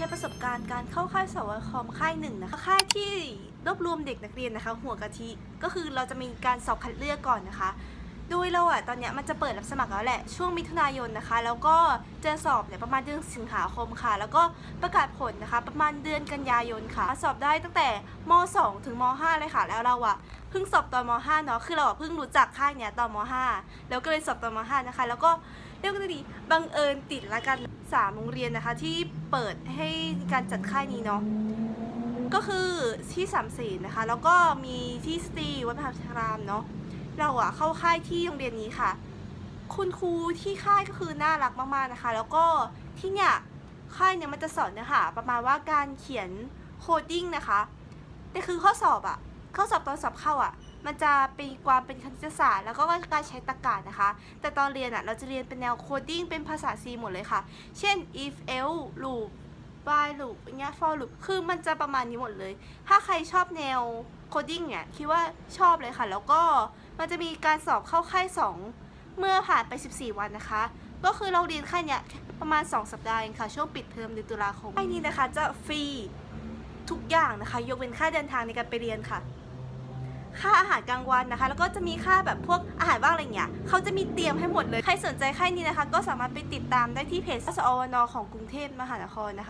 ช้ประสบการณ์การเข้าค่ายสวคอมค่ายหนึ่งนะคะค่ายที่รวบรวมเด็กนักเรียนนะคะ หัวกะทิก็คือเราจะมีการสอบคัดเลือกก่อนนะคะ โดยเราอะตอนเนี้ยมันจะเปิดรับสมัครแล้วแหละช่วงมิถุนายนนะคะ แล้วก็จะสอบเนี่ยประมาณเดือนสิงหาคมค่ะ แล้วก็ประกาศผลนะคะ ประมาณเดือนกันยายนค่ะ สอบได้ตั้งแต่ม 2 ถึงม 5 เลยค่ะ แล้วเราอะ เพิ่งสอบตอนม 5 เนาะคือเราอะเพิ่งรู้จักค่ายเนี้ยตอนม 5 แล้วก็เลยสอบตอนม 5 นะคะ แล้วก็เรียกว่าดีบังเอิญติดละกันสามโรงเรียนนะคะ ที่เปิดให้การจัดค่ายนี้เนาะก็คือที่สามสีนะคะ แล้วก็มีที่สตรีวัดมหาชรามเนาะเราอะเข้าค่ายที่โรงเรียนนี้ค่ะ คุณครูที่ค่ายก็คือน่ารักมากๆนะคะ แล้วก็ที่เนี่ยค่ายเนี่ยมันจะสอนเนะคะประมาณว่าการเขียนโคดดิ้งนะคะแต่คือข้อสอบอะ ข้อสอบตอนสอบเข้าอะ มันจะเป็นความเป็นคณิตศาสตร์ แล้วก็การใช้ตรรกะนะคะ แต่ตอนเรียนอะเราจะเรียนเป็นแนวโคดิ้งเป็นภาษา C หมดเลยค่ะ เช่น if else loop while loop อย่างเงี้ย for loop คือมันจะประมาณนี้หมดเลย ถ้าใครชอบแนวโคดดิ้งเนี่ยคิดว่าชอบเลยค่ะ แล้วก็มันจะมีการสอบเข้าค่าย2เมื่อผ่านไป 14 วันนะคะ ก็คือเราเรียนค่ายเนี่ยประมาณ 2 สัปดาห์เองค่ะ ช่วงปิดเทอมเดือนตุลาคมค่ายนี้นะคะจะฟรีทุกอย่างนะคะ ยกเว้นค่าเดินทางในการไปเรียนค่ะ ค่าอาหารกลางวันนะคะ แล้วก็จะมีค่าแบบพวกอาหารว่างอะไรเงี้ยเขาจะมีเตรียมให้หมดเลย ใครสนใจค่ายนี้นะคะ ก็สามารถไปติดตามได้ที่เพจสอวนของกรุงเทพมหานครนะคะ